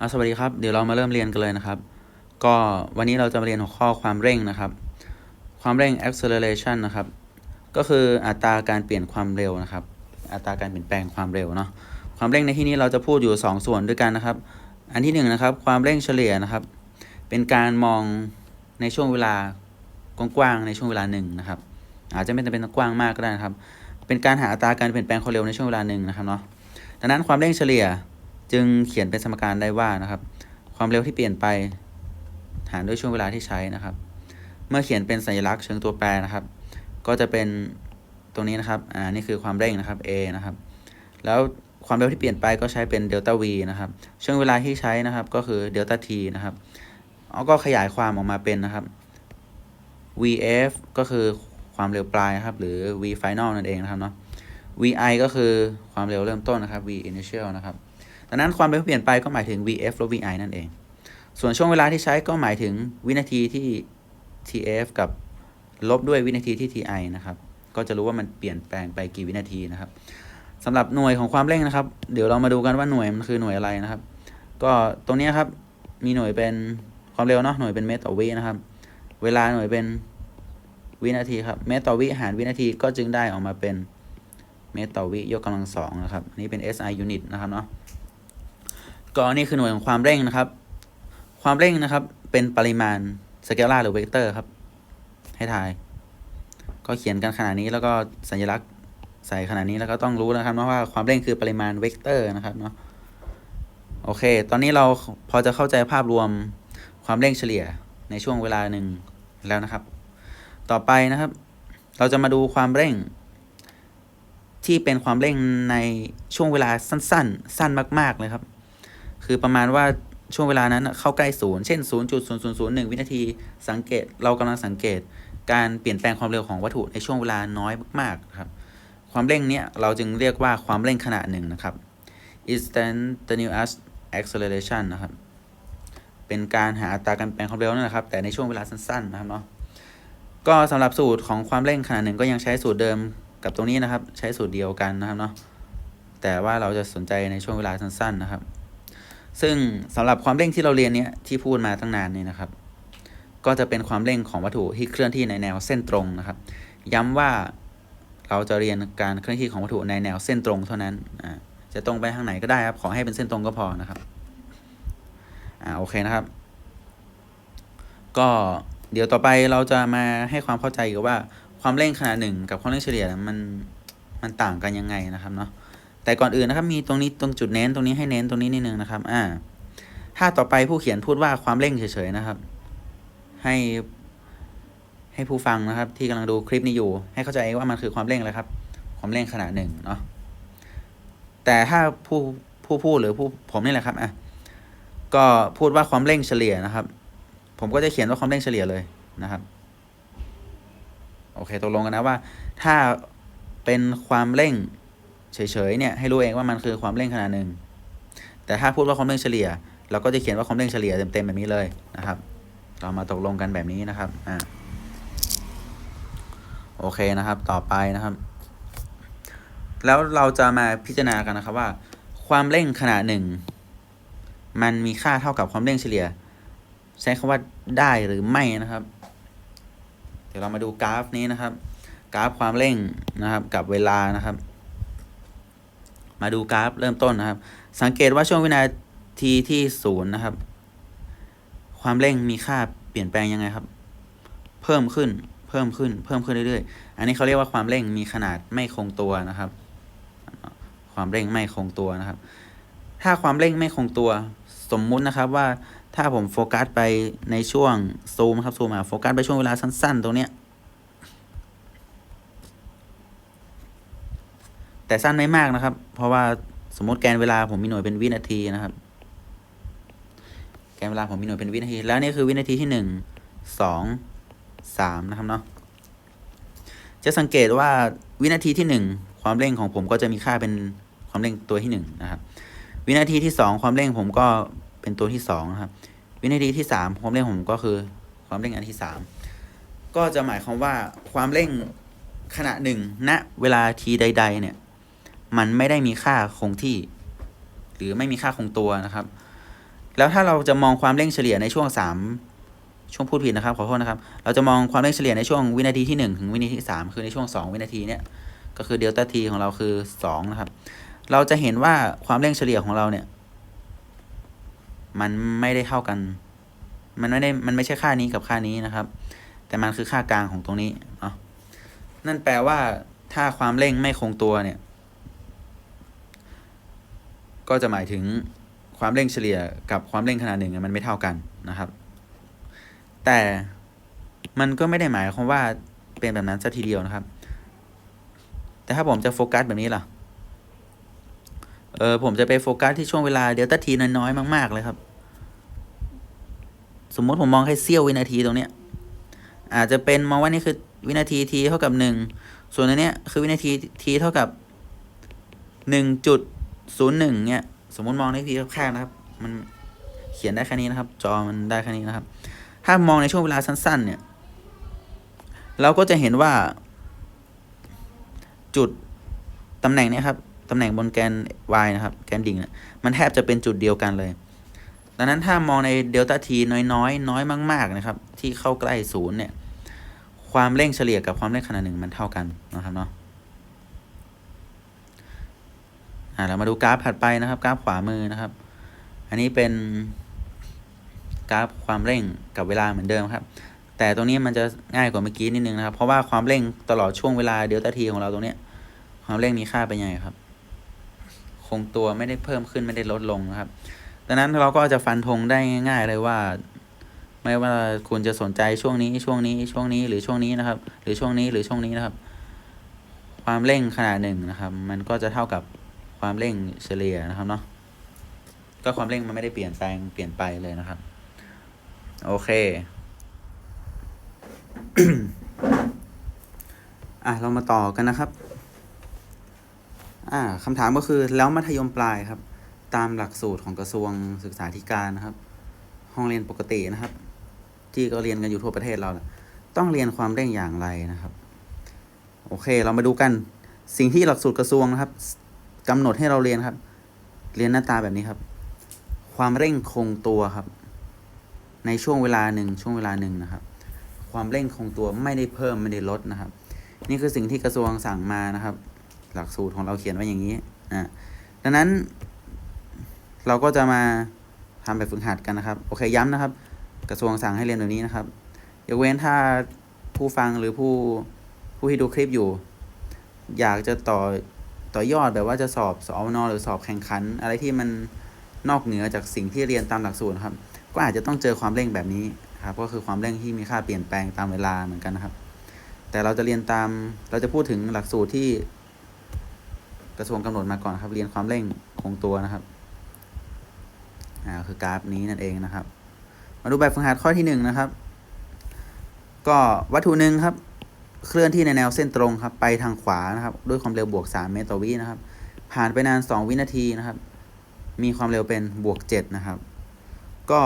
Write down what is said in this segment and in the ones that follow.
อะสวัสดีครับ เดี๋ยวเรามาเริ่มเรียนกันเลยนะครับ ก็วันนี้เราจะมาเรียนหัวข้อความเร่งนะครับ ความเร่ง acceleration นะครับ ก็คืออัตราการเปลี่ยนความเร็วนะครับ อัตราการเปลี่ยนแปลงความเร็วเนาะ ความเร่งในที่นี้เราจะพูดอยู่ 2 ส่วนด้วยกันนะครับ อันที่1นงนะครับ ความเร่งเฉลี่ยนะครับ เป็นการมองในช่วงเวลากว้างๆในช่วงเวลาหนึ่งนะครับ อาจจะไม่จำเป็นกว้างมากก็ได้นะครับ เป็นการหาอัตราการเปลี่ยนแปลงความเร็วในช่วงเวลาหนึ่งนะครับเนาะ ดังนั้นความเร่งเฉลี่ย จึงเขียนเป็นสมการได้ว่านะครับ ความเร็วที่เปลี่ยนไป หารด้วยช่วงเวลาที่ใช้นะครับ เมื่อเขียนเป็นสัญลักษณ์เชิงตัวแปรนะครับ ก็จะเป็นตรงนี้นะครับอ่านี่คือความเร่งนะครับ a นะครับ แล้วความเร็วที่เปลี่ยนไปก็ใช้เป็นเดลต้า v นะครับช่วงเวลาที่ใช้นะครับก็คือเดลต้า t นะครับเอาก็ขยายความออกมาเป็นนะครับ vf ก็คือความเร็วปลายครับ หรือ v final นั่นเองนะครับเนาะ vi ก็คือความเร็วเริ่มต้นนะครับ v initial นะครับ ดังนั้นความเร็วเปลี่ยนไปก็หมายถึง vf ลบ vi นั่นเอง ส่วนช่วงเวลาที่ใช้ก็หมายถึงวินาทีที่ tf กับลบด้วยวินาทีที่ ti นะครับ ก็จะรู้ว่ามันเปลี่ยนแปลงไปกี่วินาทีนะครับสำหรับหน่วยของความเร่งนะครับ เดี๋ยวเรามาดูกันว่าหน่วยมันคือหน่วยอะไรนะครับ ก็ตรงนี้ครับ มีหน่วยเป็นความเร็วเนาะ หน่วยเป็นเมตรต่อวินะครับ เวลาหน่วยเป็นวินาทีครับเมตรต่อวิหารวินาทีก็จึงได้ออกมาเป็นเมตรต่อวิยกกำลังสองนะครับนนี้เป็น SI unit นะครับเนาะ ก็นี่คือหน่วยของความเร่งนะครับ ความเร่งนะครับ เป็นปริมาณสเกลาร์หรือเวกเตอร์ครับ ให้ทาย ก็เขียนกันขนาดนี้แล้วก็สัญลักษณ์ใส่ขนาดนี้แล้วก็ต้องรู้นะครับว่าความเร่งคือปริมาณเวกเตอร์นะครับเนาะโอเค ตอนนี้เราพอจะเข้าใจภาพรวมความเร่งเฉลี่ยในช่วงเวลาหนึ่งแล้วนะครับ ต่อไปนะครับ เราจะมาดูความเร่ง ที่เป็นความเร่งในช่วงเวลาสั้น ๆ สั้นมาก ๆ เลยครับ คือประมาณว่าช่วงเวลานั้นเข้าใกล้ศูนย์เช่น 0.0001 วินาที สังเกตเรากำลังสังเกต การเปลี่ยนแปลงความเร็วของวัตถุในช่วงเวลาน้อยมากๆครับความเร่งเนี้ยเราจึงเรียกว่าความเร่งขนาดหนึ่งนะครับ instantaneous acceleration นะครับ เป็นการหาอัตราการเปลี่ยนความเร็วนั่นแหละครับ แต่ในช่วงเวลาสั้นๆนะครับเนาะก็สำหรับสูตรของความเร่งขนาดหนึ่งก็ยังใช้สูตรเดิมกับตรงนี้นะครับ ใช้สูตรเดียวกันนะครับเนาะแต่ว่าเราจะสนใจในช่วงเวลาสั้นๆนะครับ ซึ่งสำหรับความเร่งที่เราเรียนเนี้ยที่พูดมาตั้งนานเนี่ยนะครับ ก็จะเป็นความเร่งของวัตถุที่เคลื่อนที่ในแนวเส้นตรงนะครับ ย้ำว่าเราจะเรียนการเคลื่อนที่ของวัตถุในแนวเส้นตรงเท่านั้นอ่าจะตรงไปทางไหนก็ได้ครับ ขอให้เป็นเส้นตรงก็พอนะครับอ่าโอเคนะครับ ก็เดี๋ยวต่อไปเราจะมาให้ความเข้าใจกับว่าความเร่งขนาดหนึ่งกับความเร่งเฉลี่ยมันมันต่างกันยังไงนะครับเนาะ แต่ก่อนอื่นนะครับ มีตรงนี้ตรงจุดเน้นตรงนี้ให้เน้นตรงนี้นิดนึงนะครับ อ่า ถ้าต่อไปผู้เขียนพูดว่าความเร่งเฉยๆนะครับ ให้ให้ผู้ฟังนะครับ ที่กำลังดูคลิปนี้อยู่ ให้เข้าใจว่ามันคือความเร่งอะไรครับ ความเร่งขนาดหนึ่งเนาะแต่ถ้าผู้ผู้พูดหรือผู้ผมนี่แหละครับอะก็พูดว่าความเร่งเฉลี่ยนะครับ ผมก็จะเขียนว่าความเร่งเฉลี่ยเลยนะครับ โอเคตกลงกันนะว่า ถ้าเป็นความเร่ง เฉยๆเนี่ยให้รู้เองว่ามันคือความเร่งขนาดหนึ่งแต่ถ้าพูดว่าความเร่งเฉลี่ย เราก็จะเขียนว่าความเร่งเฉลี่ยเต็มๆแบบนี้เลยนะครับ เรามาตกลงกันแบบนี้นะครับอ่าโอเคนะครับ ต่อไปนะครับ แล้วเราจะมาพิจารณากันนะครับว่า ความเร่งขนาดหนึ่งมันมีค่าเท่ากับความเร่งเฉลี่ยใช้คำว่าได้หรือไม่นะครับ เดี๋ยวเรามาดูกราฟนี้นะครับ กราฟความเร่งนะครับ กับเวลานะครับ มาดูกราฟเริ่มต้นนะครับ สังเกตว่าช่วงวินาทีที่ศูนย์นะครับ ความเร่งมีค่าเปลี่ยนแปลงยังไงครับ เพิ่มขึ้น เพิ่มขึ้น เพิ่มขึ้นเรื่อยๆ อันนี้เขาเรียกว่าความเร่งมีขนาดไม่คงตัวนะครับ ความเร่งไม่คงตัวนะครับ ถ้าความเร่งไม่คงตัว สมมุตินะครับว่าถ้าผมโฟกัสไปในช่วงซูมครับซูมมาโฟกัสไปช่วงเวลาสั้น ๆ ตรงเนี้ย แต่สั้นไม่มากนะครับ เพราะว่าสมมติแกนเวลาผมมีหน่วยเป็นวินาทีนะครับ แกนเวลาผมมีหน่วยเป็นวินาที แล้วนี่คือวินาทีที่หนึ่งสองสามนะครับเนาะจะสังเกตว่าวินาทีที่หนึ่งความเร่งของผมก็จะมีค่าเป็นความเร่งตัวที่หนึ่งนะครับ วินาทีที่สองความเร่งผมก็เป็นตัวที่สองนะครับ วินาทีที่สามความเร่งผมก็คือความเร่งอันที่สามก็จะหมายความว่าความเร่งขณะหนึ่งณเวลาทีใด ๆ เนี่ย มันไม่ได้มีค่าคงที่ หรือไม่มีค่าคงตัวนะครับ แล้วถ้าเราจะมองความเร่งเฉลี่ยในช่วงสามช่วงพูดผิดนะครับขอโทษนะครับ เราจะมองความเร่งเฉลี่ยในช่วงวินาทีที่หนึ่งถึงวินาทีที่สามคือในช่วงสองวินาทีเนี่ยก็คือเดลต้าทีของเราคือสองนะครับ เราจะเห็นว่าความเร่งเฉลี่ยของเราเนี่ย มันไม่ได้เท่ากัน มันไม่ได้มันไม่ใช่ค่านี้กับค่านี้นะครับ แต่มันคือค่ากลางของตรงนี้เนาะนั่นแปลว่าถ้าความเร่งไม่คงตัวเนี่ย ก็จะหมายถึงความเร่งเฉลี่ยกับความเร่งขนาดหนึ่งมันไม่เท่ากันนะครับ แต่มันก็ไม่ได้หมายความว่าเป็นแบบนั้นซะทีเดียวนะครับ แต่ถ้าผมจะโฟกัสแบบนี้ล่ะ เออผมจะไปโฟกัสที่ช่วงเวลาเดลต้าทีน้อยๆมากๆเลยครับ สมมติผมมองแค่เสี้ยววินาทีตรงเนี้ย อาจจะเป็นมองว่านี่คือวินาทีทีเท่ากับหนึ่งส่วนอันเนี้ยคือวินาทีทีเท่ากับหนึ่งจุด ศูนย์หนึ่งเนี่ยสมมติมองในทีแคบๆนะครับ มันเขียนได้แค่นี้นะครับ จอมันได้แค่นี้นะครับ ถ้ามองในช่วงเวลาสั้น ๆ เนี่ย เราก็จะเห็นว่า จุดตำแหน่งเนี้ยครับตำแหน่งบนแกน y นะครับ แกนดิ่งเนี่ยมันแทบจะเป็นจุดเดียวกันเลย ดังนั้นถ้ามองในเดลต้าทีน้อยๆน้อยมาก ๆนะครับ ที่เข้าใกล้ศูนย์เนี่ย ความเร่งเฉลี่ยกับความเร่งขนาดหนึ่งมันเท่ากันนะครับเนาะ อ่าเรามาดูกราฟถัดไปนะครับ กราฟขวามือนะครับ อันนี้เป็นกราฟความเร่งกับเวลาเหมือนเดิมครับ แต่ตรงนี้มันจะง่ายกว่าเมื่อกี้นิดนึงนะครับ เพราะว่าความเร่งตลอดช่วงเวลาเดลต้าทีของเราตรงนี้ความเร่งมีค่าเป็นยังไงครับ คงตัวไม่ได้เพิ่มขึ้นไม่ได้ลดลงนะครับ ดังนั้นเราก็จะฟันธงได้ง่าย ๆ เลยว่า ไม่ว่าคุณจะสนใจช่วงนี้ช่วงนี้ช่วงนี้หรือช่วงนี้นะครับ หรือช่วงนี้หรือช่วงนี้นะครับ ความเร่งขนาดหนึ่งนะครับ มันก็จะเท่ากับ ความเร่งเฉลี่ยนะครับเนาะก็ความเร่งมันไม่ได้เปลี่ยนแปลงเปลี่ยนไปเลยนะครับ โอเคอะเรามาต่อกันนะครับ อ่าคำถามก็คือแล้วมัธยมปลายครับ ตามหลักสูตรของกระทรวงศึกษาธิการนะครับ ห้องเรียนปกตินะครับ ที่ก็เรียนกันอยู่ทั่วประเทศเราน่ะต้องเรียนความเร่งอย่างไรนะครับ โอเค เรามาดูกันสิ่งที่หลักสูตรกระทรวงนะครับ กำหนดให้เราเรียนครับ เรียนหน้าตาแบบนี้ครับ ความเร่งคงตัวครับ ในช่วงเวลาหนึ่งช่วงเวลาหนึ่งนะครับ ความเร่งคงตัวไม่ได้เพิ่มไม่ได้ลดนะครับ นี่คือสิ่งที่กระทรวงสั่งมานะครับ หลักสูตรของเราเขียนไว้อย่างนี้อ่าดังนั้น เราก็จะมาทำแบบฝึกหัดกันนะครับโอเคย้ำนะครับ กระทรวงสั่งให้เรียนแบบนี้นะครับยกเว้นถ้าผู้ฟังหรือผู้ผู้ที่ดูคลิปอยู่ อยากจะต่อ ต่อยอดแบบว่าจะสอบสอนหรือสอบแข่งขัน อะไรที่มันนอกเหนือจากสิ่งที่เรียนตามหลักสูตรครับ ก็อาจจะต้องเจอความเร่งแบบนี้ครับก็คือความเร่งที่มีค่าเปลี่ยนแปลงตามเวลาเหมือนกันนะครับ แต่เราจะเรียนตามเราจะพูดถึงหลักสูตรที่กระทรวงกำหนดมาก่อนครับ เรียนความเร่งคงตัวนะครับอ่าคือกราฟนี้นั่นเองนะครับ มาดูแบบฝึกหัดข้อที่หนึ่งนะครับ ก็วัตถุหนึ่งครับ เคลื่อนที่ในแนวเส้นตรงครับ ไปทางขวานะครับ ด้วยความเร็วบวก 3 เมตรต่อวินะครับ ผ่านไปนาน 2 วินาทีนะครับ มีความเร็วเป็นบวก 7 นะครับ ก็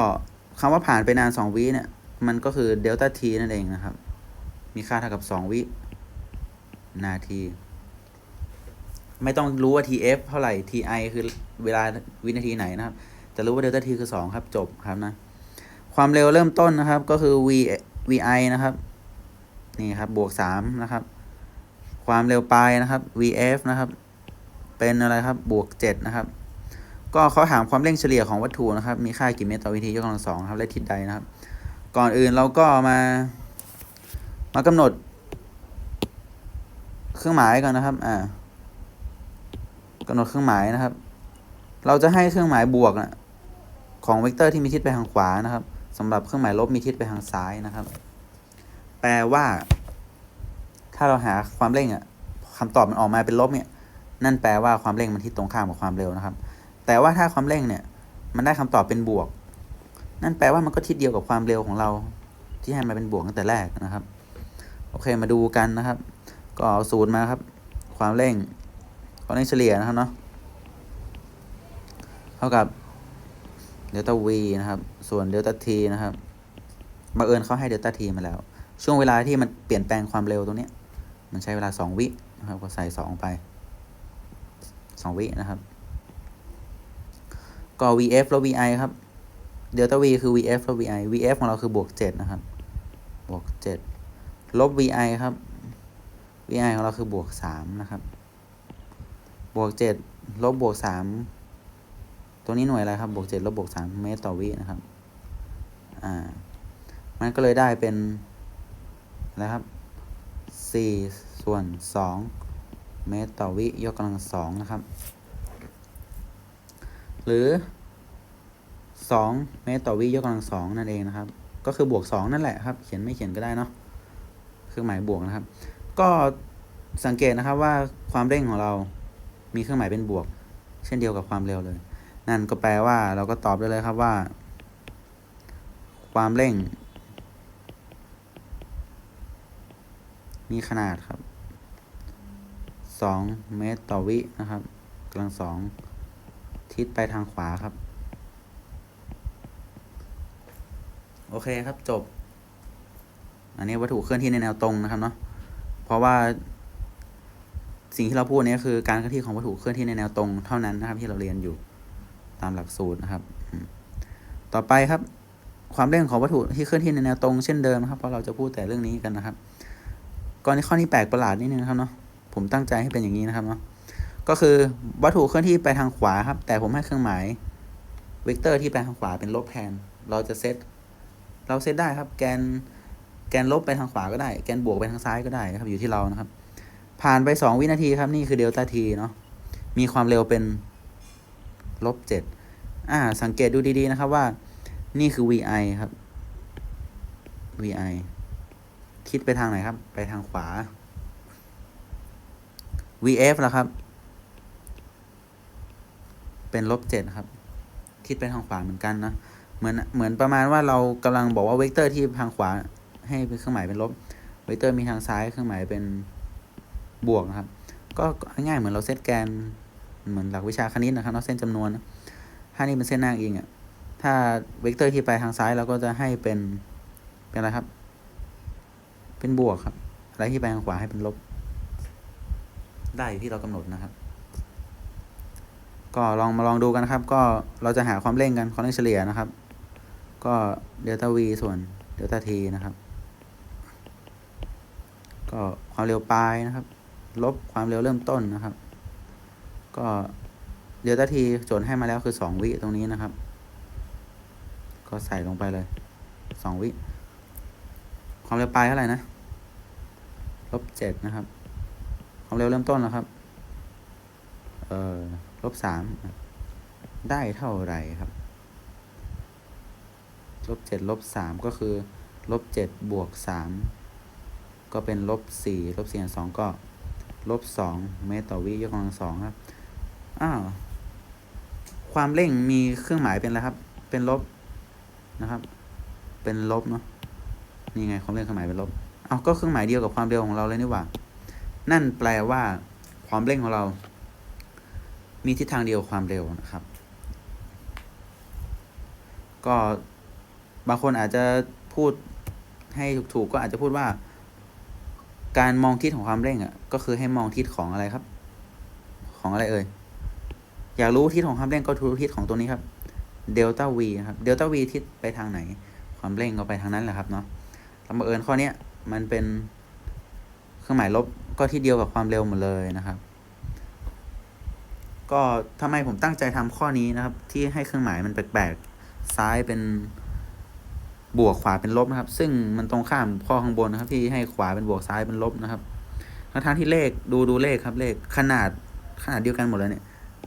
คำว่าผ่านไปนาน 2 วิเนี่ย มันก็คือเดลต้าทีนั่นเองนะครับ มีค่าเท่ากับ 2 วินาที ไม่ต้องรู้ว่า tf เท่าไหร่ ti คือเวลาวินาทีไหนนะครับจะรู้ว่าเดลต้าทีคือ 2 ครับ จบครับนะ ความเร็วเริ่มต้นนะครับ ก็คือ v vi นะครับ นี่ครับบวกสามนะครับ ความเร็วปลายนะครับ vf นะครับ เป็นอะไรครับบวกเจ็ดนะครับ ก็เขาถามความเร่งเฉลี่ยของวัตถุนะครับ มีค่ากี่เมตรต่อวินาทียกกำลังสองครับและทิศใดนะครับ ก่อนอื่นเราก็มา มากำหนด เครื่องหมายก่อนนะครับอ่ากำหนดเครื่องหมายนะครับ เราจะให้เครื่องหมายบวกนะของเวกเตอร์ที่มีทิศไปทางขวานะครับสำหรับเครื่องหมายลบมีทิศไปทางซ้ายนะครับ แปลว่า ถ้าเราหาความเร่งอะคำตอบมันออกมาเป็นลบเนี่ย นั่นแปลว่าความเร่งมันทิศตรงข้ามกับความเร็วนะครับ แต่ว่าถ้าความเร่งเนี่ย มันได้คำตอบเป็นบวก นั่นแปลว่ามันก็ทิศเดียวกับความเร็วของเรา ที่ให้มาเป็นบวกตั้งแต่แรกนะครับ โอเคมาดูกันนะครับ ก็เอาสูตรมาครับ ความเร่งความเร่งเฉลี่ยนะครับเนาะเท่ากับเดลต้า v นะครับ ส่วนเดลต้า t นะครับบังเอิญเขาให้เดลต้า t มาแล้ว ช่วงเวลาที่มันเปลี่ยนแปลงความเร็วตรงนี้มันใช้เวลา 2 วินะครับ ก็ใส่ 2 ไป 2 วินะครับ ก็ vf ลบ vi ครับ เดลต้า v คือ vf ลบ vi vf ของเราคือบวกเจ็ดนะครับ บวกเจ็ดลบ vi ครับ vi ของเราคือบวกสามนะครับ บวกเจ็ดลบบวกสามตัวนี้หน่วยอะไรครับ บวกเจ็ดลบบวกสามเมตรต่อวินะครับ อ่า มันก็เลยได้เป็น อะครับสี่ส่วนสองเมตรต่อวิยกกำลังสองนะครับ หรือสองเมตรต่อวิยกกำลังสองนั่นเองนะครับ ก็คือบวกสองนั่นแหละครับ เขียนไม่เขียนก็ได้เนาะเครื่องหมายบวกนะครับ ก็สังเกตนะครับว่าความเร่งของเรามีเครื่องหมายเป็นบวก เช่นเดียวกับความเร็วเลย นั่นก็แปลว่าเราก็ตอบได้เลยครับว่า ความเร่ง มีขนาดครับ 2 เมตรต่อวินะครับกำลังสองทิศไปทางขวาครับ โอเคครับจบ อันนี้วัตถุเคลื่อนที่ในแนวตรงนะครับเนาะเพราะว่าสิ่งที่เราพูดนี้คือการเคลื่อนที่ของวัตถุเคลื่อนที่ในแนวตรงเท่านั้นนะครับ ที่เราเรียนอยู่ตามหลักสูตรนะครับ ต่อไปครับ ความเร่งของวัตถุที่เคลื่อนที่ในแนวตรงเช่นเดิมนะครับเพราะเราจะพูดแต่เรื่องนี้กันนะครับ ก่อนที่ข้อนี้แปลกประหลาดนิดนึงครับเนาะผมตั้งใจให้เป็นอย่างนี้นะครับเนาะก็คือวัตถุเคลื่อนที่ไปทางขวาครับ แต่ผมให้เครื่องหมายเวกเตอร์ที่ไปทางขวาเป็นลบแทน เราจะเซตเราเซตได้ครับ แกนแกนลบไปทางขวาก็ได้ แกนบวกไปทางซ้ายก็ได้นะครับ อยู่ที่เรานะครับ ผ่านไป 2 วินาทีครับ นี่คือเดลต้าทีเนาะมีความเร็วเป็นลบเจ็ดอ่า สังเกตดูดีๆนะครับว่า นี่คือ vi ครับ vi คิดไปทางไหนครับ ไปทางขวา vf ล่ะครับ เป็นลบเจ็ดครับ คิดไปทางขวาเหมือนกันนะ เหมือนเหมือนประมาณว่าเรากำลังบอกว่าเวกเตอร์ที่ทางขวาให้เป็นเครื่องหมายเป็นลบ เวกเตอร์มีทางซ้ายเครื่องหมายเป็นบวกนะครับ ก็ง่ายเหมือนเราเซตแกน เหมือนหลักวิชาคณิตนะครับเนาเส้นจำนวน ถ้านี่เป็นเส้นหน้าอิงอะ ถ้าเวกเตอร์ที่ไปทางซ้ายเราก็จะให้เป็น เป็นอะไรครับ เป็นบวกครับ อะไรที่ไปทางขวาให้เป็นลบ ได้ที่เรากำหนดนะครับ ก็ลองมาลองดูกันนะครับ ก็เราจะหาความเร่งกันความเร่งเฉลี่ยนะครับ ก็เดลต้า v ส่วนเดลต้า t นะครับ ก็ความเร็วปลายนะครับ ลบความเร็วเริ่มต้นนะครับ ก็เดลต้า t โจทย์ให้มาแล้วคือสองวิตรงนี้นะครับ ก็ใส่ลงไปเลยสองวิ ความเร็วปลายเท่าไหร่นะ ลบเจ็ดนะครับ ความเร็วเริ่มต้นนะครับ เอ่อ ลบสาม ได้เท่าไหร่ครับ ลบเจ็ดลบสามก็คือ ลบเจ็ดบวกสามก็เป็นลบสี่ลบสี่สองก็ลบสองเมตรต่อวิยกกำลังสองครับ อ้าว ความเร่งมีเครื่องหมายเป็นอะไรครับ เป็นลบนะครับ เป็นลบเนาะ นี่ไงความเร่งเครื่องหมายเป็นลบ เอาก็เครื่องหมายเดียวกับความเร็วของเราเลยนี่หว่า นั่นแปลว่าความเร่งของเรา มีทิศทางเดียวกับความเร็วนะครับ ก็บางคนอาจจะพูดให้ถูกๆก็อาจจะพูดว่า การมองทิศของความเร่งอะ ก็คือให้มองทิศของอะไรครับ ของอะไรเอ่ยอยากรู้ทิศของความเร่งก็ดูทิศของตัวนี้ครับเดลต้า v ครับเดลต้า v ทิศไปทางไหน ความเร่งก็ไปทางนั้นแหละครับเนาะล้วบังเอิญข้อเนี้ย มันเป็นเครื่องหมายลบก็ที่เดียวกับความเร็วหมดเลยนะครับ ก็ทำไมผมตั้งใจทำข้อนี้นะครับ ที่ให้เครื่องหมายมันแปลกๆซ้ายเป็นบวกขวาเป็นลบนะครับ ซึ่งมันตรงข้ามข้อข้างบนนะครับ ที่ให้ขวาเป็นบวกซ้ายเป็นลบนะครับทั้งๆที่เลขดูดูเลขครับเลขขนาดขนาดเดียวกันหมดเลยเนี่ย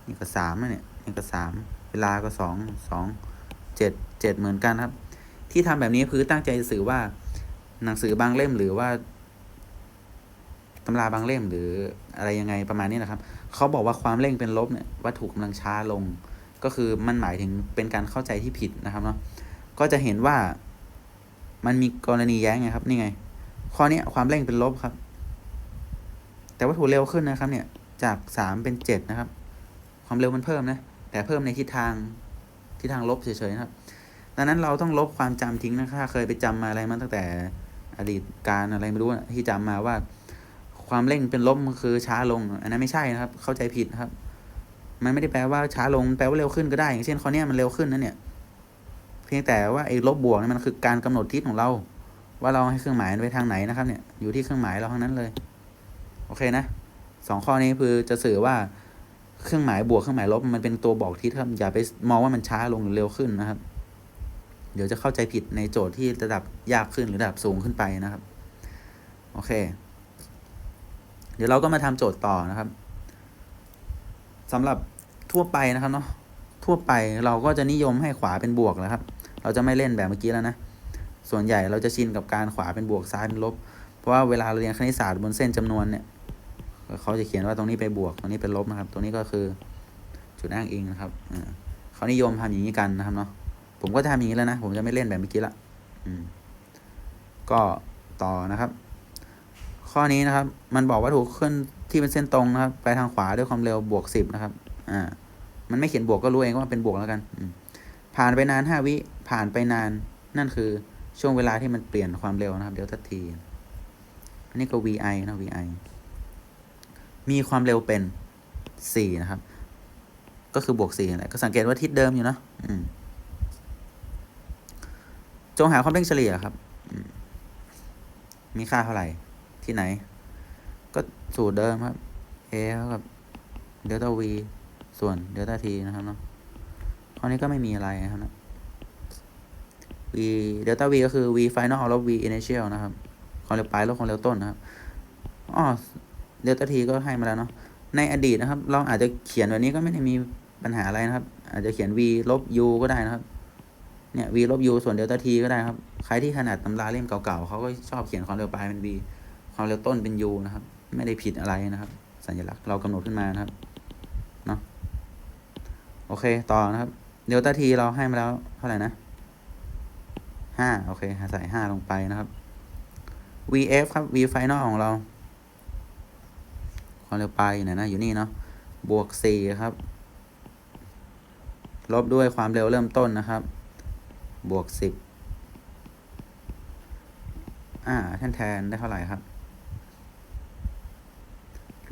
นี่ก็สามนะเนี่ยนี่ก็สามเวลาก็สองสองเจ็ดเจ็ดเหมือนกันครับ ที่ทำแบบนี้คือตั้งใจจะสื่อว่า หนังสือบางเล่มหรือว่าตำราบางเล่มหรืออะไรยังไงประมาณนี้นะครับ เขาบอกว่าความเร่งเป็นลบเนี่ยวัตถุกำลังช้าลง ก็คือมันหมายถึงเป็นการเข้าใจที่ผิดนะครับเนาะก็จะเห็นว่ามันมีกรณีแย้งไงครับนี่ไง ข้อนี้ความเร่งเป็นลบครับ แต่วัตถุเร็วขึ้นนะครับ เนี่ยจากสามเป็นเจ็ดนะครับ ความเร็วมันเพิ่มนะแต่เพิ่มในทิศทางทิศทางลบเฉยๆนะครับ ดังนั้นเราต้องลบความจำทิ้งนะครับ เคยไปจำมาอะไรมาตั้งแต่ อดีตการอะไรไม่รู้ที่จำมาว่า ความเร่งเป็นลบมันคือช้าลง อันนั้นไม่ใช่นะครับ เข้าใจผิดครับ มันไม่ได้แปลว่าช้าลงแปลว่าเร็วขึ้นก็ได้ อย่างเช่นข้อนี้มันเร็วขึ้นนะเนี่ยเพียงแต่ว่าไอ้ลบบวกนี่มันคือการกำหนดทิศของเรา ว่าเราให้เครื่องหมายไปทางไหนนะครับ เนี่ยอยู่ที่เครื่องหมายเราทั้งนั้นเลย โอเคนะสองข้อนี้คือจะสื่อว่าเครื่องหมายบวกเครื่องหมายลบมันเป็นตัวบอกทิศครับอย่าไปมองว่ามันช้าลงหรือเร็วขึ้นนะครับ เดี๋ยวจะเข้าใจผิดในโจทย์ที่ระดับยากขึ้นหรือระดับสูงขึ้นไปนะครับ โอเค เดี๋ยวเราก็มาทำโจทย์ต่อนะครับสำหรับทั่วไปนะครับเนาะทั่วไปเราก็จะนิยมให้ขวาเป็นบวกแหละครับ เราจะไม่เล่นแบบเมื่อกี้แล้วนะ ส่วนใหญ่เราจะชินกับการขวาเป็นบวกซ้ายเป็นลบ เพราะว่าเวลาเราเรียนคณิตศาสตร์บนเส้นจำนวนเนี่ยเขาจะเขียนว่าตรงนี้ไปบวกตรงนี้เป็นลบนะครับ ตรงนี้ก็คือจุดอ้างอิงนะครับเขานิยมทำอย่างนี้กันนะครับเนาะ ผมก็จะทำอย่างนี้แล้วนะ ผมจะไม่เล่นแบบเมื่อกี้ละก็ต่อนะครับ ข้อนี้นะครับ มันบอกว่าถูกขึ้นที่เป็นเส้นตรงนะครับ ไปทางขวาด้วยความเร็วบวกสิบนะครับ อ่า มันไม่เขียนบวกก็รู้เองว่าเป็นบวกแล้วกันผ่านไปนานห้าวิ ผ่านไปนาน นั่นคือช่วงเวลาที่มันเปลี่ยนความเร็วนะครับ เดลต้าที อันนี้ก็ vi นะ vi มีความเร็วเป็นสี่นะครับ ก็คือบวกสี่แหละก็สังเกตว่าทิศเดิมอยู่นะ อืม จงหาความเร่งเฉลี่ยครับมมีค่าเท่าไหร่ ที่ไหน ก็สูตรเดิมครับ a เท่ากับเดลต้า v ส่วนเดลต้า t นะครับเนาะข้อนี้ก็ไม่มีอะไรนะครับนะ v เดลต้า v ก็คือ v final ลบ v initial นะครับความเร็วปลายลบความเร็วต้นนะครับอ๋อเดลต้า t ก็ให้มาแล้วเนาะ ในอดีตนะครับ เราอาจจะเขียนแบบนี้ก็ไม่ได้มีปัญหาอะไรนะครับ อาจจะเขียน v ลบ u ก็ได้นะครับ เนี่ย v ลบ u ส่วนเดลต้า t ก็ได้ครับ ใครที่ถนัดตำราเล่มเก่าๆเขาก็ชอบเขียนความเร็วปลายเป็น v ความเร็วต้นเป็น u นะครับ ไม่ได้ผิดอะไรนะครับ สัญลักษณ์เรากำหนดขึ้นมานะครับเนาะโอเคต่อนะครับเดลต้า t เราให้มาแล้วเท่าไหร่นะห้าโอเคใส่ห้าลงไปนะครับ vf ครับ v final ของเรา ความเร็วปลายอยู่ไหนนะอยู่นี่เนาะบวกสี่ครับ ลบด้วยความเร็วเริ่มต้นนะครับ บวกสิบอ่าแทนแทนได้เท่าไหร่ครับ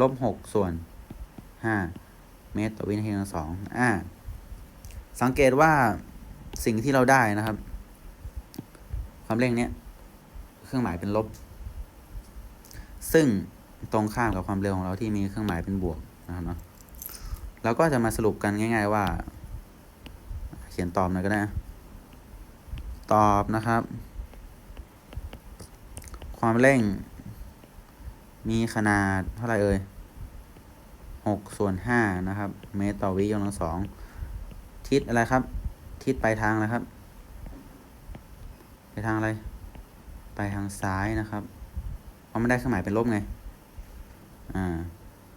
ลบหกส่วนห้าเมตรต่อวินาทีละสองอ่า สังเกตว่าสิ่งที่เราได้นะครับ ความเร่งเนี้ย เครื่องหมายเป็นลบ ซึ่งตรงข้ามกับความเร็วของเราที่มีเครื่องหมายเป็นบวกนะครับเนาะเราก็จะมาสรุปกันง่าย ๆ ว่า เขียนตอบหน่อยก็ได้นะ ตอบนะครับ ความเร่ง มีขนาดเท่าไหร่เอ่ยหกส่วนห้านะครับ เมตรต่อวิยกำลังสองทิศอะไรครับ ทิศไปทางอะไรครับ ไปทางอะไร ไปทางซ้ายนะครับเพราะไมันได้เครื่องหมายเป็นลบไง อ่า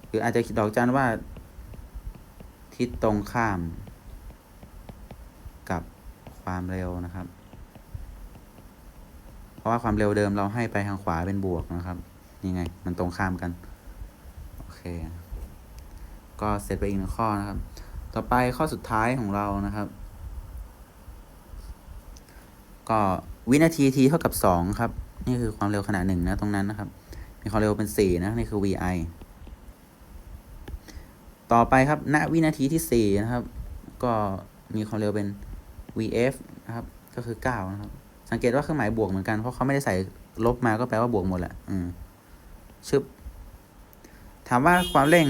หรืออาจจะดอกจันว่า ทิศตรงข้าม กับความเร็วนะครับ ราะว่าความเร็วเดิมเราให้ไปทางขวาเป็นบวกนะครับนี่ไง มันตรงข้ามกัน โอเค ก็เสร็จไปอีกหนึ่งข้อนะครับ ต่อไปข้อสุดท้ายของเรานะครับ ก็วินาที t เท่ากับสองครับ นี่คือความเร็วขนาดหนึ่งนะ ตรงนั้นนะครับ มีความเร็วเป็นสี่นะ นี่คือ vi ต่อไปครับ ณ วินาทีที่สี่นะครับ ก็มีความเร็วเป็น vf นะครับ ก็คือเก้านะครับ สังเกตว่าเครื่องหมายบวกเหมือนกัน เพราะเขาไม่ได้ใส่ลบมาก็แปลว่าบวกหมดแหละอืมชึบ ถามว่าความเร่ง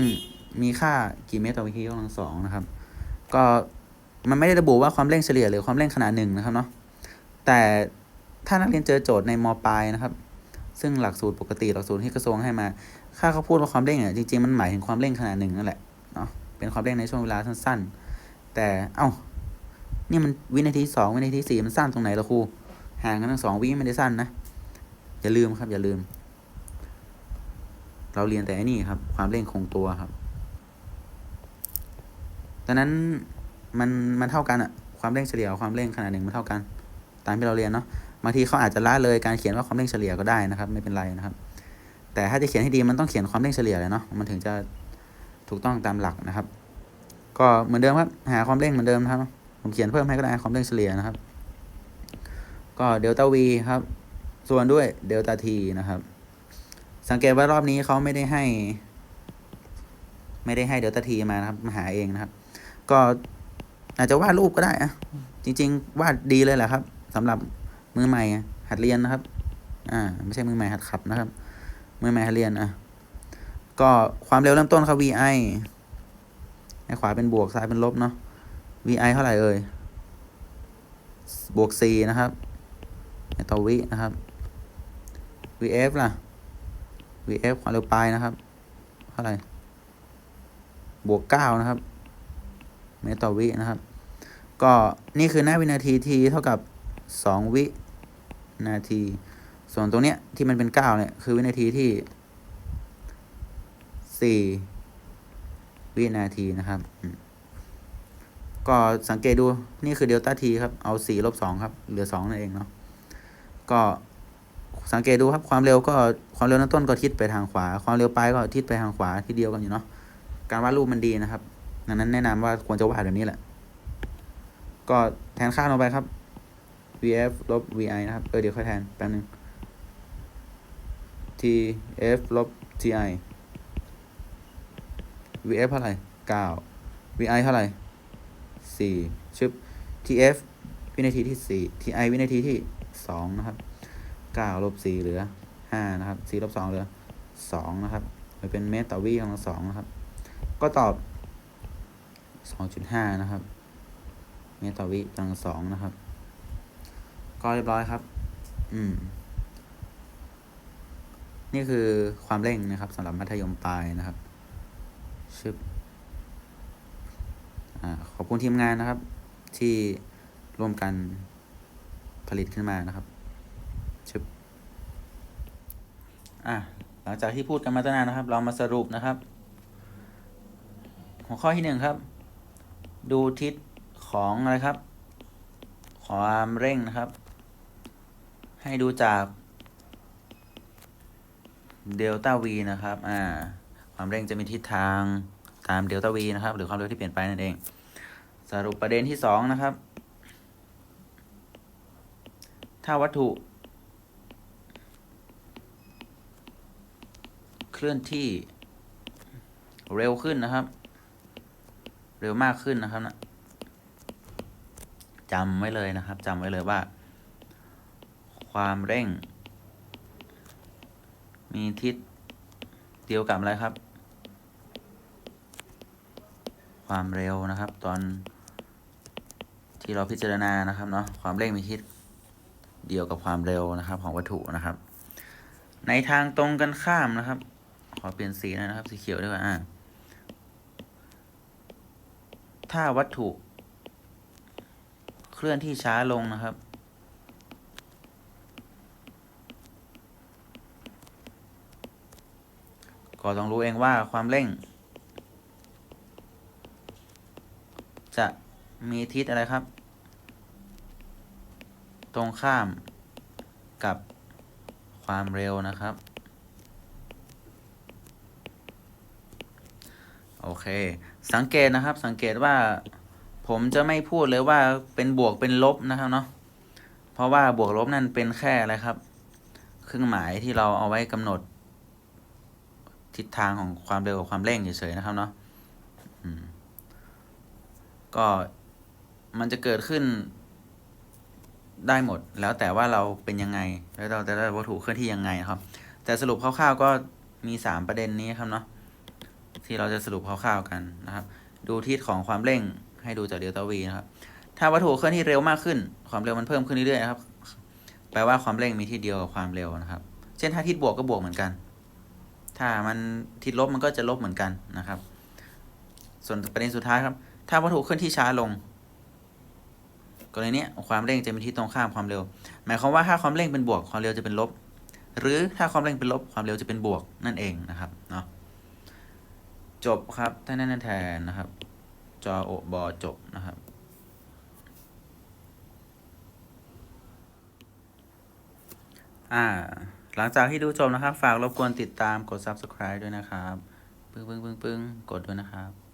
มีค่ากี่เมตรต่อวินาทีกำลังสองนะครับ ก็มันไม่ได้ระบุว่าความเร่งเฉลี่ยหรือความเร่งขนาดหนึ่งนะครับเนาะ แต่ถ้านักเรียนเจอโจทย์ในมปลายนะครับ ซึ่งหลักสูตรปกติหลักสูตรที่กระทรวงให้มา ค่าเขาพูดว่าความเร่งอะจริงๆมันหมายถึงความเร่งขนาดหนึ่งนั่นแหละเนาะ เป็นความเร่งในช่วงเวลาสั้น ๆ แต่ เอ้า นี่มันวินาทีสองวินาทีสี่มันสั้นตรงไหนล่ะครู ห่างกันทั้งสองวิไม่ได้สั้นนะ อย่าลืมครับ อย่าลืม เราเรียนแต่อันนี้ครับ ความเร่งคงตัวครับดังนั้นมันมันเท่ากันอะความเร่งเฉลี่ยความเร่งขนาดหนึ่งมันเท่ากัน ตามที่เราเรียนเนาะบางทีเขาอาจจะละเลยการเขียนว่าความเร่งเฉลี่ยก็ได้นะครับ ไม่เป็นไรนะครับ แต่ถ้าจะเขียนให้ดีมันต้องเขียนความเร่งเฉลี่ยเลยเนาะมันถึงจะถูกต้องตามหลักนะครับ ก็เหมือนเดิมครับ หาความเร่งเหมือนเดิมนะครับผมเขียนเพิ่มให้ก็ได้ความเร่งเฉลี่ยนะครับ ก็เดลต้า v ครับ ส่วนด้วยเดลต้า t นะครับ สังเกตว่ารอบนี้เขาไม่ได้ให้ ไม่ได้ให้เดลต้า t มานะครับมาหาเองนะครับ ก็อาจจะวาดรูปก็ได้อะจจริง ๆ วาดดีเลยแหละครับสำหรับมือใหม่หัดเรียนนะครับ อ่า ไม่ใช่มือใหม่หัดขับนะครับ มือใหม่หัดเรียนอะก็ความเร็วเริ่มต้นครับ vi ให้ขวาเป็นบวกซ้ายเป็นลบเนาะ vi เท่าไหร่เอ่ย บวก4นะครับ ต่อวินะครับ vf ล่ะ vf ความเร็วปลายนะครับเท่าไหร่บวก9นะครับเมตรต่อวินะครับ ก็นี่คือหน้าวินาที t เท่ากับ2วินาที ส่วนตรงเนี้ยที่มันเป็น9เนี่ยคือวินาทีที่4วินาทีนะครับ ก็สังเกตดูนี่คือเดลต้าทีครับ เอา4ลบ2ครับ เหลือ2นั่นเองเนาะ ก็สังเกตดูครับความเร็วก็ความเร็วน้ำต้นก็ทิศไปทางขวา ความเร็วปลายก็ทิศไปทางขวาที่เดียวกันอยู่เนาะการวาดรูปมันดีนะครับดังนั้นแนะนำว่าควรจะวาดแบบนี้แหละ ก็แทนค่าลงไปครับ vf ลบ vi นะครับเออเดี๋ยวค่อยแทนแป๊บนึง tf ลบ ti vf เท่าไหร่เก้า vi เท่าไหร่สี่ชึบ tf วินาทีที่สี่ ti วินาทีที่ สองนะครับเก้าลบสี่เหลือห้านะครับสี่ลบสองเหลือสองนะครับมันเป็นเมตรต่อวิกำลังสองนะครับ ก็ตอบสองจุดห้านะครับ เมตรต่อวิกำลังสองนะครับ ก็เรียบร้อยครับ อืม นี่คือความเร่งนะครับสำหรับมัธยมปลายนะครับชึบอ่าขอบคุณทีมงานนะครับ ที่ร่วมกัน ผลิตขึ้นมานะครับชึบอะหลังจากที่พูดกันมาตั้งนานนะครับ เรามาสรุปนะครับ หัวข้อที่หนึ่งครับ ดูทิศของอะไรครับ ความเร่งนะครับ ให้ดูจากเดลต้า v นะครับ อ่า ความเร่งจะมีทิศทางตามเดลต้า v นะครับ หรือความเร็วที่เปลี่ยนไปนั่นเอง สรุปประเด็นที่สองนะครับ ถ้าวัตถุ เคลื่อนที่เร็วขึ้นนะครับ เร็วมากขึ้นนะครับนะจำไว้เลยนะครับจำไว้เลยว่า ความเร่ง มีทิศเดียวกับอะไรครับ ความเร็วนะครับ ตอนที่เราพิจารณานะครับเนาะความเร่งมีทิศ เดียวกับความเร็วนะครับของวัตถุนะครับ ในทางตรงกันข้ามนะครับ ขอเปลี่ยนสีนอยนะครับ สีเขียวดีกว่าอ่าถ้าวัตถุเคลื่อนที่ช้าลงนะครับ ก็ต้องรู้เองว่าความเร่ง จะมีทิศอะไรครับ ตรงข้ามกับความเร็วนะครับ โอเค สังเกตนะครับสังเกตว่าผมจะไม่พูดเลยว่าเป็นบวกเป็นลบนะครับเนาะเพราะว่าบวกลบนั่นเป็นแค่อะไรครับ เครื่องหมายที่เราเอาไว้กำหนด ทิศทางของความเร็วกับความเร่งเฉยๆนะครับเนาะก็มันจะเกิดขึ้น ได้หมด แล้วแต่ว่าเราเป็นยังไง แล้วเราจะได้วัตถุเคลื่อนที่ยังไงครับ แต่สรุปคร่าวๆก็มีสามประเด็นนี้ครับเนาะที่เราจะสรุปคร่าวๆกันนะครับ ดูทิศของความเร่งให้ดูจากเดลต้าวีนะครับ ถ้าวัตถุเคลื่อนที่เร็วมากขึ้น ความเร็วมันเพิ่มขึ้นเรื่อยๆนะครับ แปลว่าความเร่งมีทิศเดียวกับความเร็วนะครับ เช่นถ้าทิศบวกก็บวกเหมือนกัน ถ้ามันทิศลบมันก็จะลบเหมือนกันนะครับ ส่วนประเด็นสุดท้ายครับ ถ้าวัตถุเคลื่อนที่ช้าลง กรณีนี้ความเร่งจะมีทิศตรงข้ามความเร็ว หมายความว่าถ้าความเร่งเป็นบวกความเร็วจะเป็นลบ หรือถ้าความเร่งเป็นลบความเร็วจะเป็นบวกนั่นเองนะครับเนาะจบครับท่านนั่นแทนนะครับจอโอบอจบนะครับอ่าหลังจากที่ดูจบนะครับ ฝากรบกวนติดตามกด subscribe ด้วยนะครับ ปึ้งปึ้งปึ้งปึ้งกดด้วยนะครับ